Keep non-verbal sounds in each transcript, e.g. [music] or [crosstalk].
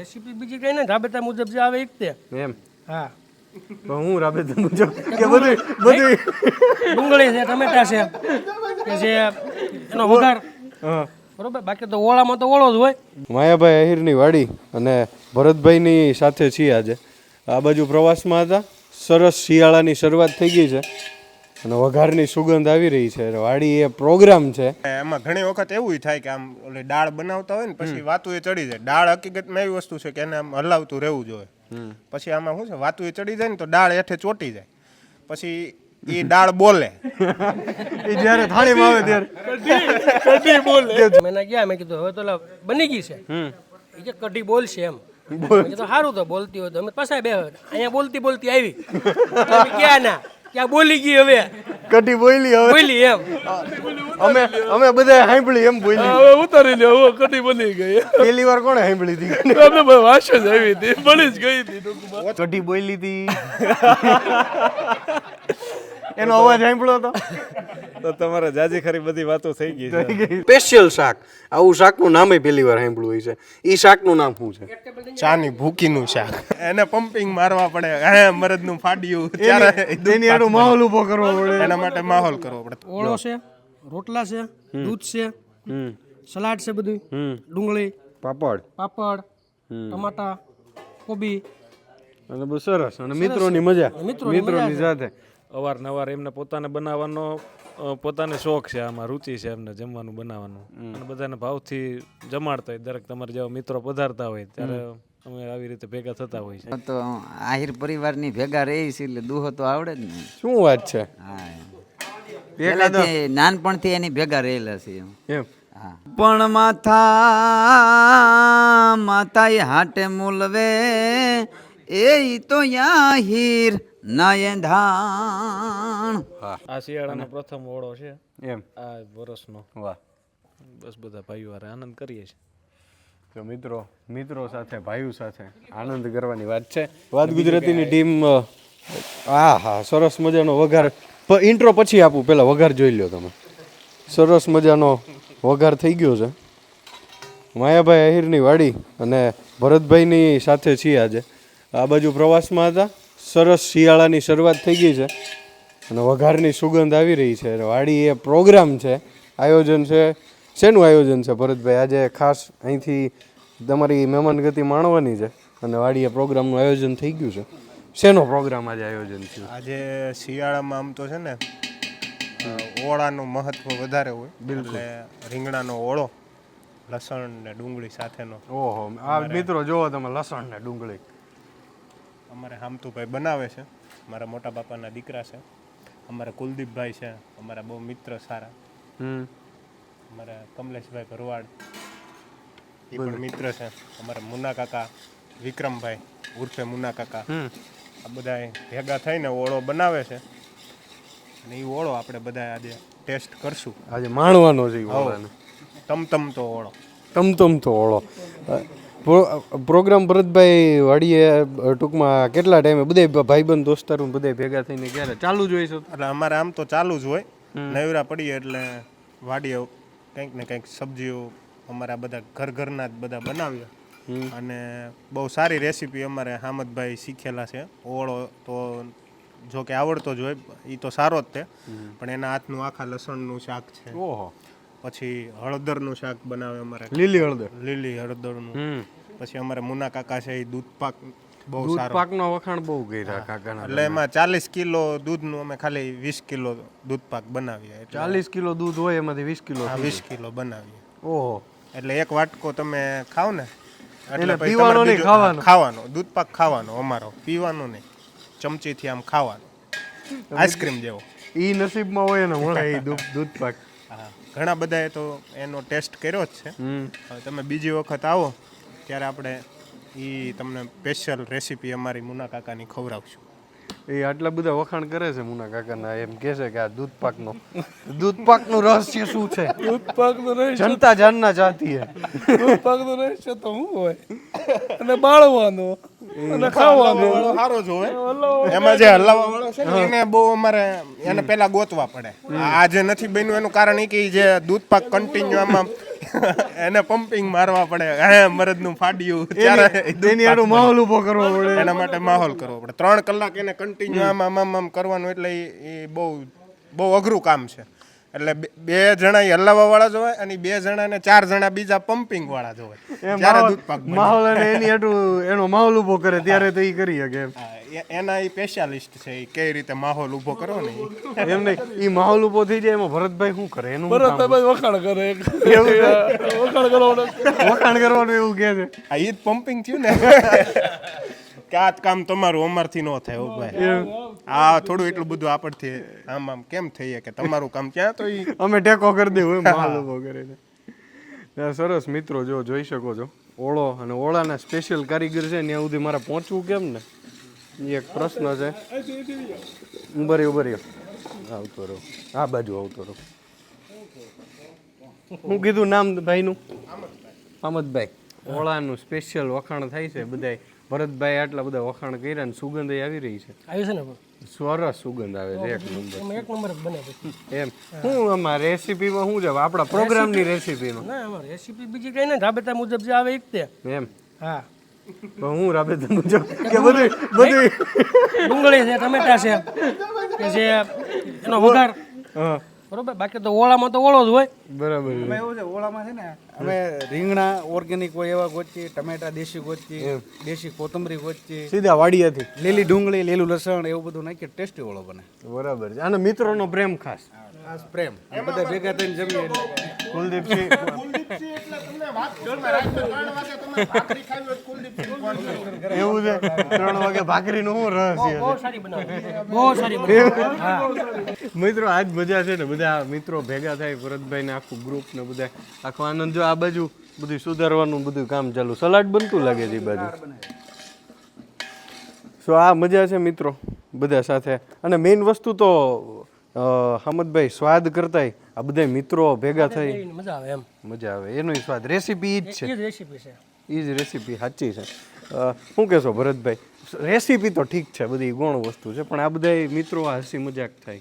Recipe બીજી કઈ નહીં રાબેતા મુજબ જે આવે એક તે. એમ? હા. તો હું રાબેતા મુજબ? કે બધું બધું ડુંગળી છે ટમેટા છે કે જે એનો વઘાર. બરોબર? બાકી તો ઓળામાં તો ઓળો જ હોય. માયાભાઈ અહીરની વાડી અને ભરતભાઈની સાથે છીએ આજે. આ બાજુ પ્રવાસમાં હતા. સરસ શિયાળાની શરૂઆત થઈ ગઈ છે. અને વઘારની સુગંધ આવી રહી છે. વાડી એ પ્રોગ્રામ છે. એમાં ઘણી વખત એવું થાય કે આમ ઓલી દાળ બનાવતા હોય ને પછી વાતું એ ચડી જાય. દાળ હકીકતમાં એવી વસ્તુ છે કે એને આમ હલાવતું રહેવું જોઈએ પછી આમાં શું છે? વાતું એ ચડી જાય ને તો દાળ હેઠે ચોટી જાય. પછી એ દાળ બોલે. એ જ્યારે થાળીમાં આવે ત્યારે. મેં ગયા મેં કીધું હવે તો બની ગઈ છે. એ કે કઢી બોલશે એમ. સારું તો બોલતી હોય તો અમે પાછા બે અહીંયા બોલતી બોલતી આવી. ક્યાં ના? ક્યાં બોલી ગઈ હવે. કઢી બોલી હવે. બોલી એમ. અમે અમે બધા સાંભળી એમ બોલી. હવે ઉતારી લે હવે કઢી બોલી ગઈ. પહેલી વાર કોણે સાંભળી હતી? [laughs] અમે ભાઈ વાસ જ આવી હતી બની જ ગઈ હતી કઢી બોલી હતી. એનો અવાજ સાંભળ્યો તો? તો તમારે જાજી ખરી બધી વાતો થઈ ગઈ છે. સ્પેશિયલ શાક. આવું શાકનું નામે પહેલી વાર સાંભળ્યું હોય છે. એ શાકનું નામ શું છે? ચાની ભૂકીનું શાક. એને પમ્પિંગ મારવા પડે. હે મરદનું ફાડ્યું. ત્યારે તેની આનો માહોલ ઊભો કરવો પડે. એના માટે માહોલ કરવો પડે. ઓળો છે રોટલા છે દૂધ છે સલાડ છે બધું ડુંગળી પાપડ. પાપડ ટમાટા કોબી. અને બહુ સરસ. અને મિત્રોની મજા. મિત્રોની મિત્રોની સાથે. અવારનવાર એમને પોતાને બનાવવાનો પોતાને શોખ છે આમાં રુચિ છે એમને જમવાનું બનાવવાનું. અને બધાને ભાવથી જમાડતા હોય દરેક તમારા જેવા મિત્રો પધારતા હોય ત્યારે અમે આવી રીતે ભેગા થતા હોય છે. તો આહિર પરિવારની ભેગા રહી છે એટલે દુહો તો આવડે જ ને. શું વાત છે? હા. પહેલાથી નાનપણથી એની ભેગા રહેલા છે એમ. પણ માથા માતાએ હાટે મૂલવે એ તો તો યાહીર નાય ધાણ આ શિયાળાનો પ્રથમ ઓળો છે. એમ. આ વર્ષનો. વાહ. બસ બધા ભાઈઓ હારે આનંદ કરીએ છીએ. તો મિત્રો મિત્રો સાથે ભાઈઓ સાથે આનંદ કરવાની વાત છે. વાત ગુજરાતીની ટીમ હા હા સરસ મજાનો વઘાર. ઇન્ટ્રો પછી આપું પહેલાં વઘાર જોઈ લો તમે. સરસ મજાનો વઘાર થઈ ગયો છે. માયાભાઈ અહીરની વાડી અને ભરતભાઈની સાથે છીએ આજે. આ બાજુ પ્રવાસમાં હતા. સરસ શિયાળાની શરૂઆત થઈ ગઈ છે અને વઘારની સુગંધ આવી રહી છે. વાડી એ પ્રોગ્રામ છે આયોજન છે. શેનું આયોજન છે ભરતભાઈ? આજે ખાસ અહીંથી તમારી મહેમાન ગતિ માણવાની છે અને વાડીએ પ્રોગ્રામનું આયોજન થઈ ગયું છે. શેનો પ્રોગ્રામ આજે આયોજન થયું? આજે શિયાળામાં આમ તો છે ને ઓળાનું મહત્વ વધારે હોય. એટલે રીંગણાનો ઓળો લસણ ને ડુંગળી સાથેનો. ઓહો આ મિત્રો જોવો તમે લસણ ને ડુંગળી. અમારે હામતુભાઈ બનાવે છે. મારા મોટા બાપાના દીકરા છે. અમારા કુલદીપભાઈ છે. અમારા બહુ મિત્ર સારા. હમ. અમારા કમલેશભાઈ ભરવાડ. એ પણ મિત્ર છે. અમારા મુના કાકા વિક્રમભાઈ ઉર્ફે મુના કાકા. આ બધા ભેગા થઈને ઓળો બનાવે છે. અને એ ઓળો આપણે બધા આજે ટેસ્ટ કરશું. આજે માણવાનો છે તમ તમ તમતમતો ઓળો. તમ ઓળો. તો પ્રો- પ્રોગ્રામ ભરતભાઈ વાડીએ ટૂંકમાં કેટલા ટાઈમે બધા ભાઈબંધ દોસ્તારો બધા ભેગા થઈને ક્યારે? ચાલુ જ હોય છે? એટલે અમારે આમ તો ચાલુ જ હોય. નવરા પડીએ એટલે વાડીએ કંઈક ને કંઈક સબ્જીઓ અમારા બધા ઘર ઘરના જ બધા બનાવીએ. અને બહુ સારી રેસીપી અમારે હામદભાઈ શીખેલા છે. ઓળો તો જો કે આવડતો જ હોય એ તો સારો જ તે પણ એના હાથનું આખા લસણનું શાક છે. ઓહો. પછી હળદરનું શાક બનાવે અમારે. લીલી હળદર? લીલી હળદરનું. નું પછી અમારે મુના કાકા છે એ દૂધ પાક બહુ સારો. પાકનો વખાણ બહુ કર્યા કાકાના એટલે એમાં ચાલીસ કિલો દૂધનું અમે ખાલી વીસ કિલો દૂધ પાક બનાવીએ. ચાલીસ કિલો દૂધ હોય એમાંથી વીસ કિલો વીસ કિલો બનાવીએ. ઓહો. એટલે એક વાટકો તમે ખાવ ને એટલે પીવાનો નહીં, ખાવાનો. ખાવાનો. દૂધ પાક ખાવાનો અમારો. પીવાનો નહીં. ચમચીથી આમ ખાવાનો. આઈસ્ક્રીમ જેવો. ઈ નસીબમાં હોય ને મળે [laughs] એ દૂધ દૂધ પાક. હા. ઘણા બધાએ તો એનો ટેસ્ટ કર્યો જ છે. હવે તમે બીજી વખત આવો ત્યારે આપણે એ તમને સ્પેશિયલ રેસીપી અમારી મુના કાકાની ખવડાવશું. એ આટલા બધા વખાણ કરે છે મુના કાકાના એમ કહે છે કે આ દૂધ પાકનો દૂધ પાકનું રહસ્ય શું છે? દૂધ પાકનું રહસ્ય જનતા જાનના ચાહતી હે દૂધ પાકનું રહસ્ય તો શું હોય? અને બાળવાનો અને ખાવાનો. સારો જ હોય. એમાં જે હલાવા વાળો છે ને એને બહુ અમારે એને પેલા ગોતવા પડે. આ જે નથી બન્યું એનું કારણ એ કે જે દૂધ પાક કન્ટિન્યુ આમાં [laughs] એને પમ્પિંગ મારવા પડે. હે મરદનું ફાડ્યું ત્યારે એની આડું માહોલ ઊભો કરવો પડે. એના માટે માહોલ કરવો પડે. ત્રણ કલાક એને કન્ટિન્યુ આમ આમ આમ કરવાનું એટલે ઈ બહુ બહુ અઘરું કામ છે. એટલે બે- જણા હલાવવા વાળા જોવાય અને બે જણા ને ચાર જણા બીજા પમ્પિંગ વાળા જોવાય ત્યારે દૂધ પાક માહોલ એની એનો માહોલ ઊભો કરે ત્યારે તો એ કરી શકે એ- એના એ સ્પેશિયાલિસ્ટ છે એ કઈ રીતે માહોલ ઊભો કરો ને. એમ નહીં એ માહોલ ઊભો થઈ જાય એમાં ભરતભાઈ શું કરે? એનું ભરતભાઈ વખાણ કરે. વખાણ કરવાનું. વખાણ કરવાનું એવું કહે છે? આ ઈ જ પમ્પિંગ થયું ને. કે આ કામ તમારું અમારથી ન થાય હો ભાઈ. આ થોડું એટલું બધું આપણથી આમ આમ કેમ થઈએ કે તમારું કામ ક્યાં? તો ઈ અમે ટેકો કરી દેવું એમ માહોલ ઊભો કરીને સરસ મિત્રો જો જોઈ શકો છો. ઓળો અને ઓળાના સ્પેશિયલ કારીગર છે ત્યાં સુધી મારે પહોંચવું કેમ ને? એક પ્રશ્ન છે. ઉભરી ઉભરી. આવતો રહો આ બાજુ આવતો રહો હું કીધું નામ ભાઈનું? અમદભાઈ ઓળાનું સ્પેશિયલ વખાણ થાય છે બધાય. ભરતભાઈ આટલા બધા વખાણ કર્યા ને સુગંધ આવી રહી છે. આવી છે ને સરસ સુગંધ આવે છે. એક નંબર. એક નંબર બને એમ. હું આમાં રેસીપીમાં શું છે આપણા પ્રોગ્રામની રેસીપીમાં ના રેસીપી બીજી કઈ નહીં ધાબેતા મુજબ જે આવે એક તે. એમ. હા. હું રાબેતા મુજબ કે બધું બધું ડુંગળી છે ટમેટા છે કે જે એનો વઘાર. બરોબર? બાકી તો ઓળામાં તો ઓળો જ હોય. બરાબર. એવું છે ઓળામાં છે ને અમે રીંગણા ઓર્ગેનિક હોય એવા ગોચી ટમેટા દેશી ગોચી દેશી કોથમરી ગોચી સીધા વાડિયાથી લીલી ડુંગળી લીલું લસણ એવું બધું નાખીએ ટેસ્ટી ઓળો બને. બરાબર છે. અને મિત્રોનો પ્રેમ ખાસ. આ પ્રેમ. બધા ભેગા થઈને જમીએ એટલે. કુલદીપસિંહ એવું છે? ત્રણ વાગે ભાખરીનું શું રહસ્ય બહુ સારી બનાવે બહુ સારી બનાવે મિત્રો આજ મજા છે ને બધા મિત્રો ભેગા થાય ભરતભાઈ ને આખું ગ્રુપ ને બધા આખો આનંદ જો આ બાજુ બધું સુધારવાનું બધું કામ ચાલુ. સલાડ બનતું લાગે છે એ બાજુ. સો આ મજા છે મિત્રો બધા સાથે. અને મેઇન વસ્તુ તો હામદભાઈ સ્વાદ કરતાય આ બધા મિત્રો ભેગા થઈ. મજા આવે એમ. મજા આવે. એનો સ્વાદ. રેસીપી જ છે. એ જ રેસીપી છે. એ જ રેસીપી સાચી છે. અ, શું કહેશો ભરતભાઈ? રેસીપી તો ઠીક છે બધી ગૌણ વસ્તુ છે પણ આ બધા મિત્રો આ હસી મજાક થાય.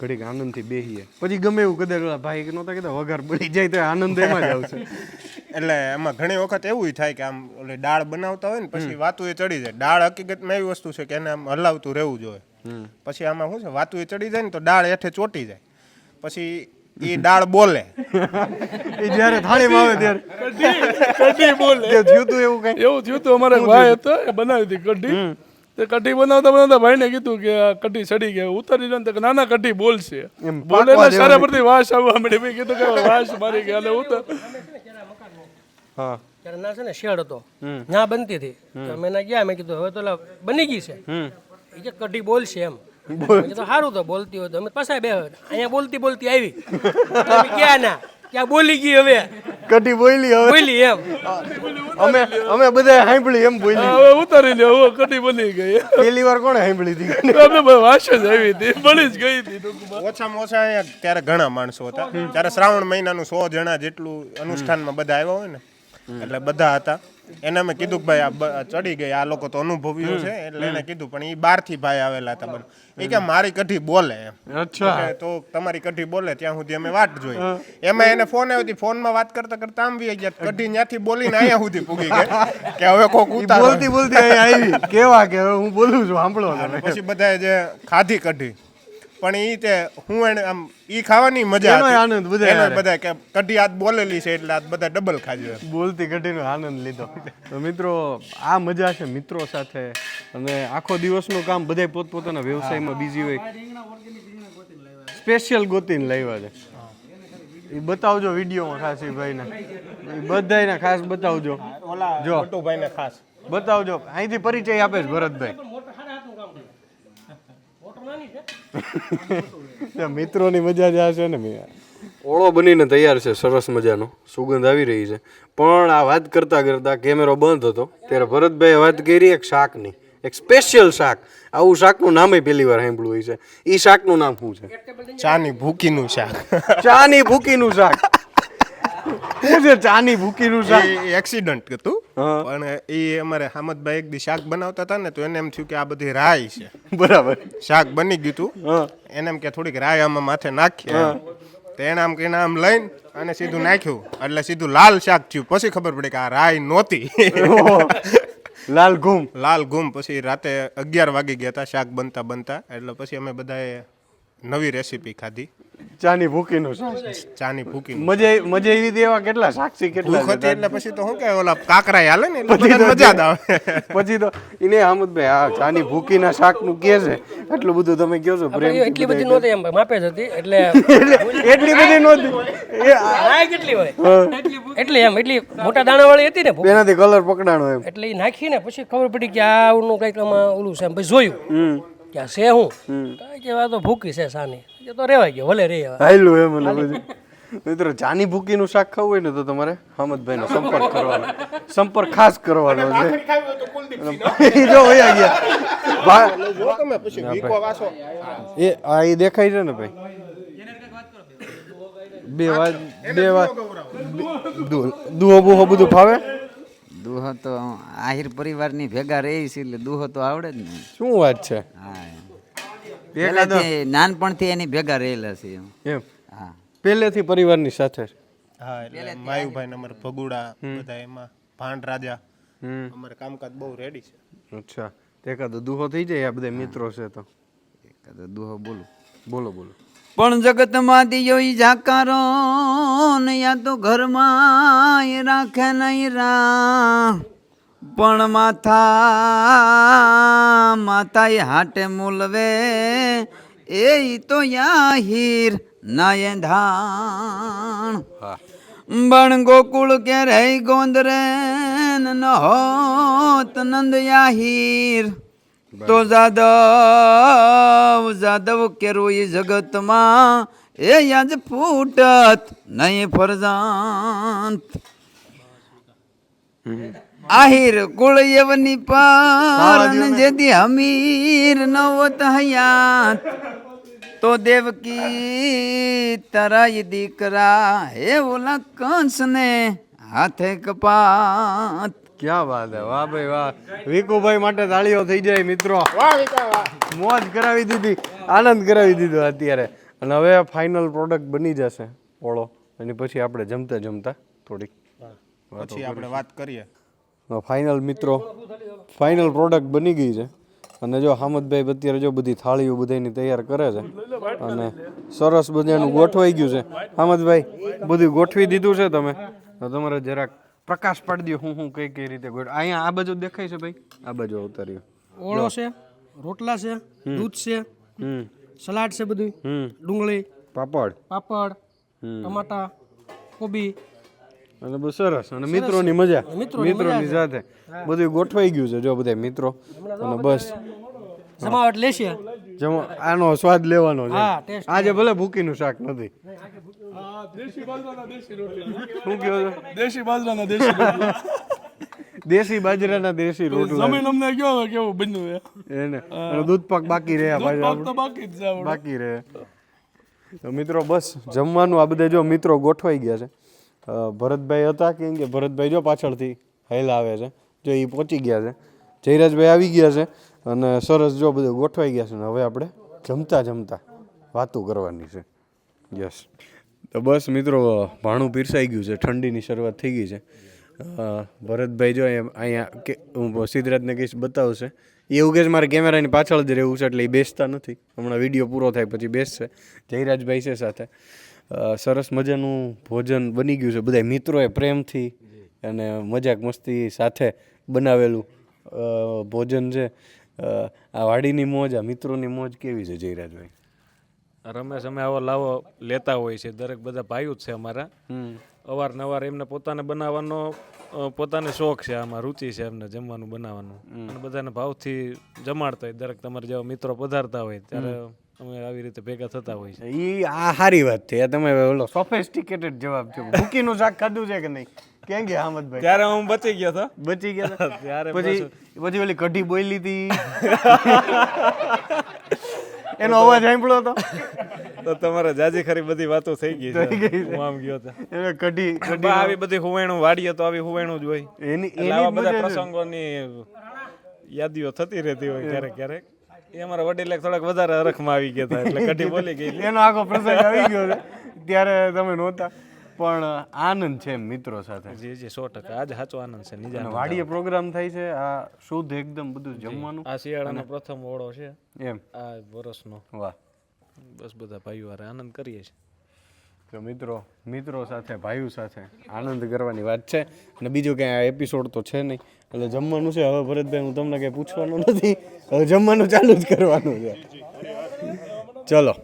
ઘડીક આનંદથી બેહીએ. પછી ગમે એવું કદાચ ભાઈ નહોતા કીધા વઘાર બળી જાય તો આનંદ એમાં જ આવશે. [laughs] એટલે એમાં ઘણી વખત એવું થાય કે આમ ઓલી દાળ બનાવતા હોય ને પછી વાતું એ ચડી જાય. દાળ હકીકતમાં એવી વસ્તુ છે કે એને આમ હલાવતું રહેવું જોઈએ પછી આમાં શું છે વાતું એ ચડી જાય ને તો ડાળ હેઠે ચોટી જાય. પછી એ ડાળ બોલે. એ જ્યારે થાળીમાં આવે ત્યારે. કઢી બોલે. જે થયું તું એવું કઈ? એવું થયું હતું અમારે ભાઈ હતો એ બનાવી હતી કઢી. તે કઢી બનાવતા બનાવતા ભાઈને કીધું કે આ કઢી સડી ગયા ઉતારી લો ને કઢી બોલશે. બોલે ને સારા પરથી વાસ આવવા માંડી. મેં કીધું કે વાસ મારી ગયા એટલે ઉતર. હા. ત્યારે ના છે ને શેડ હતો. ના બનતી હતી. તો અમે ના ગયા મેં કીધું હવે તો બની ગઈ છે. એ કે કઢી બોલશે એમ. મેં કીધું સારું તો બોલતી હોય તો. અમે પાછા બે અહીંયા બોલતી બોલતી આવી. ક્યાં ના? ક્યાં બોલી ગઈ હવે? કઢી બોલી હવે. બોલી એમ. અમે અમે બધા સાંભળી એમ બોલી. હવે ઉતારી લ્યો હવે કઢી બોલી ગઈ. પહેલી વાર કોણે સાંભળી હતી? અમે વાસ જ આવી હતી બની જ ગઈ હતી ઓછામાં ઓછા અહીંયા ત્યારે ઘણા માણસો હતા. ત્યારે શ્રાવણ મહિનાનું સો જણા જેટલું અનુષ્ઠાનમાં બધા આવ્યા હોય ને એટલે બધા હતા. એને મેં કીધું કે ભાઈ આ ચડી ગઈ આ લોકો તો અનુભવ્યું છે એટલે એને કીધું પણ એ બહારથી ભાઈ આવેલા હતા બધા. એ કે મારી કઢી બોલે. એમ અચ્છા. તો તમારી કઢી બોલે ત્યાં સુધી અમે વાટ જોઈ. એમાં એને ફોન આવ્યો ફોનમાં વાત કરતા કરતા આમ વી ગયા. કઢી ત્યાંથી બોલીને અહીંયા સુધી પૂગી ગઈ. કે હવે કોક ઈ બોલતી બોલતી અહીંયા આવી. કેવા કે હવે હું બોલું છું સાંભળો પછી બધાએ જે ખાધી કઢી પણ ઈ તે હું એને આમ ઈ ખાવાની મજા એનો આનંદ બધાય એનો બધા કે કઢી આજ બોલેલી છે એટલે આજ બધા ડબલ ખાજો બોલતી ઘટીનો આનંદ લીધો. તો મિત્રો આ મજા છે મિત્રો સાથે. અને આખો દિવસનું કામ બધાય પોતપોતાના વ્યવસાયમાં બીજી હોય. સ્પેશિયલ ગોતીને લાવ્યા છે. એ બતાવજો વિડીયોમાં ખાસ એ ભાઈને. એ બધાયને ખાસ બતાવજો. જો. મોટુભાઈને ખાસ. બતાવજો. અહીંથી પરિચય આપે છે ભરતભાઈ ત્યાં મિત્રોની મજા જ આવશે છે ને મેં. ઓળો બનીને તૈયાર છે સરસ મજાનો. સુગંધ આવી રહી છે. પણ આ વાત કરતા કરતા કેમેરો બંધ હતો. ત્યારે ભરતભાઈએ વાત કરી એક શાકની એક સ્પેશિયલ શાક. આવું શાકનું નામે પહેલી વાર સાંભળ્યું હોય છે. એ શાકનું નામ શું છે? ચાની ભૂકીનું શાક. ચાની ભૂકીનું શાક. છે ચાની ભૂકીનું શાક એક્સિડન્ટ હતું. પણ એ અમારે હામદભાઈ એક દી શાક બનાવતા હતા ને તો એને એમ થયું કે આ બધી રાઈ છે. [laughs] બરાબર. શાક બની ગયું હતું એને એમ કે થોડીક રાય આમાં માથે નાખીએ એમ. તો એને આમ કહીને આમ લઈને અને સીધું નાખ્યું. એટલે સીધું લાલ શાક થયું. પછી ખબર પડી કે આ રાય નહોતી. લાલ ઘૂમ. લાલ ઘૂમ. પછી રાતે અગિયાર વાગી ગયા હતા શાક બનતા બનતા. એટલે પછી અમે બધાએ નવી રેસીપી ખાધી. ચાની ભૂકીનું નું ચાની ભૂકી મજા મજા એવી દેવા કેટલા સાક્ષી કેટલા ભૂખ? હતી એટલે પછી તો હું કે ઓલા કાકરા હાલે ને પછી મજા આવે. પછી તો એને આમદભાઈ [laughs] આ ચાની ભૂકીના શાકનું કે છે? એટલું બધું તમે કહો છો પ્રેમ એટલી બધી નહોતી એમ માપે જ હતી એટલે [laughs] એટલી બધી નહોતી એ આ- કેટલી હોય? એટલી એમ એટલી મોટા દાણાવાળી હતી ને એનાથી કલર પકડાણો એમ. એટલે એ નાખીને પછી ખબર પડી કે આ આનું કંઈક આમાં ઓલું છે એમ પછી જોયું. કે છે હું? તો તો ભૂકી છે સાની. એ તો રેવાય ગયો ભલે રે. હાયલું એમ અને પછી. મિત્રો ચાની ભૂકીનું શાક ખાવું હોય ને તો તમારે હામદભાઈનો સંપર્ક કરવાનો. સંપર્ક ખાસ કરવાનો છે. જો વયા ગયા. એ આ એ દેખાય છે ને ભાઈ? બે વાત બે વાત દુહો બુહો બધું ફાવે? દુહો તો આહિર પરિવારની ભેગા રહી છે એટલે દુહો તો આવડે જ ને. શું વાત છે? હા. નાનપણથી એની ભેગા રહેલા છે એમ. હા. પહેલેથી પરિવારની સાથે? હા એટલે માયુભાઈ ને અમારે ભગુડા બધા એમાં ભાંડ રાજા હમ. અમારે કામકાજ બહુ રેડી છે. અચ્છા. તો એકાદો દુહો થઈ જાય આ બધા મિત્રો છે તો? એકાદો દુહો બોલો. બોલો બોલો. પણ જગતમાં દિયો ઈ જાકારો ને યા તો ઘરમાં રાખે નહીં રા પણ માથા માતા એ હાટે મૂલવે એ તો તો યાહીર નાય ધાણ. બણ ગોકુળ કે રહી ગોંદરે ન હોત નંદ યાહીર તો જાદવ જાદવ કેરો એ જગતમાં એ યાજ ફૂટત નહીં ફરજાંત. આહિર કુળ યવની પાર જેદી હમીર નવત હયાત. તો દેવકી તરાય દીકરા હે ઓલા કંસને હાથે કપાત. ક્યાં વાત હે? વાહ ભાઈ વાહ. વિકુભાઈ માટે તાળીઓ થઈ જાય મિત્રો. મોજ કરાવી દીધી આનંદ કરાવી દીધો અત્યારે. અને હવે ફાઇનલ પ્રોડક્ટ બની જશે ઓળો અને પછી આપણે જમતા જમતા થોડીક પછી આપણે વાત કરીએ. ફાઇનલ મિત્રો ફાઇનલ પ્રોડક્ટ બની ગઈ છે. અને જો હામદભાઈ અત્યારે જો બધી થાળીઓ બધાની તૈયાર કરે છે. અને સરસ બધાનું ગોઠવાઈ ગયું છે. હામદભાઈ બધું ગોઠવી દીધું છે તમે? તો તમારે જરાક પ્રકાશ પાડી દો હું હું કઈ કઈ રીતે ગોઠ અહીંયા આ બાજુ દેખાય છે ભાઈ? આ બાજુ અવતાર્યું ઓળો છે રોટલા છે દૂધ છે સલાડ છે બધું ડુંગળી પાપડ. પાપડ ટમાટા કોબી. અને બહુ સરસ. અને મિત્રોની મજા. મિત્રોની મિત્રોની સાથે બધું ગોઠવાઈ ગયું છે જો બધા મિત્રો. અને બસ. જમાવટ લેશે. જમો આનો સ્વાદ લેવાનો છે. આજે ભલે ભૂકીનું શાક નથી. દેશી બાજરાના દેશી રોટલી શું કહો છો? દેશી બાજરાના દેશી રોટલી. દેશી બાજરાના દેશી રોટલા જમીન અમને કયો હવે કેવું બન્યું છે. એને. અને દૂધ પાક બાકી રહ્યા પાછા પાક તો બાકી જ છે બાકી રહે. તો મિત્રો બસ જમવાનું આ બધા જો મિત્રો ગોઠવાઈ ગયા છે. ભરતભાઈ હતા કેમ કે ભરતભાઈ જો પાછળથી હાઈલા આવે છે. જો એ પહોંચી ગયા છે. જયરાજભાઈ આવી ગયા છે. અને સરસ જો બધું ગોઠવાઈ ગયા છે ને, હવે આપણે જમતા જમતા વાતો કરવાની છે. યસ તો બસ મિત્રો, ભાણું પીરસાઈ ગયું છે, ઠંડીની શરૂઆત થઈ ગઈ છે. ભરતભાઈ જો અહીંયા કે, હું સિદ્ધરાજને કહીશ, બતાવશે. એ એવું કે મારે કેમેરાની પાછળ જ રહેવું છે, એટલે એ બેસતા નથી. હમણાં વીડિયો પૂરો થાય પછી બેસશે. જયરાજભાઈ છે સાથે. સરસ મજાનું ભોજન બની ગયું છે. બધા મિત્રોએ પ્રેમથી અને મજાક મસ્તી સાથે બનાવેલું ભોજન છે. આ વાડીની મોજ આ મિત્રોની મોજ કેવી છે જયરાજભાઈ? રમેશ અમે આવો લાવો લેતા હોય છે દરેક બધા ભાઈઓ જ છે અમારા. અવારનવાર એમને પોતાને બનાવવાનો પોતાને શોખ છે આમાં રુચિ છે એમને જમવાનું બનાવવાનું. અને બધાને ભાવથી જમાડતા હોય દરેક તમારા જેવા મિત્રો પધારતા હોય ત્યારે અમે આવી રીતે ભેગા થતા હોય છે. ઈ આ સારી વાત છે તમે ઓલો સોફેસ્ટિકેટેડ જવાબ છે. [laughs] ભૂકીનું શાક ખાધું છે કે નહીં? કેમ કે હામદભાઈ ત્યારે હું બચી ગયો હતો. બચી ગયો હતા? [laughs] ત્યારે પછી પછી ઓલી કઢી બોલી હતી [laughs] એનો અવાજ સાંભળ્યો હતો? તો તમારે જાજી ખરી બધી વાતો થઈ ગઈ છે. હું આમ ગયો હતો એને કઢી કઢી આવી બધી હુવેણું વાડીએ તો આવી હુવેણું જ હોય. એની એની બધા પ્રસંગોની યાદીઓ થતી રહેતી હોય ક્યારેક ક્યારેક. એ અમારા વડીલે થોડાક વધારે હરખમાં આવી ગયા હતા એટલે કઢી બોલી ગઈ. એનો આખો પ્રસંગ આવી ગયો ત્યારે તમે નહોતા. પણ આનંદ છે મિત્રો સાથે. જી જી સો ટકા. આજ સાચો આનંદ છે નિજા વાડીએ પ્રોગ્રામ થાય છે આ શુદ્ધ એકદમ બધું જમવાનું. આ શિયાળાનો પ્રથમ ઓળો છે. એમ. આ વરસનો. વાહ. બસ બધા ભાઈઓ હારે આનંદ કરીએ છીએ. તો મિત્રો મિત્રો સાથે ભાઈઓ સાથે આનંદ કરવાની વાત છે. અને બીજું કંઈ આ એપિસોડ તો છે નહીં. એટલે જમવાનું છે. હવે ભરતભાઈ હું તમને કંઈ પૂછવાનું નથી. હવે જમવાનું ચાલુ જ કરવાનું છે. ચલો.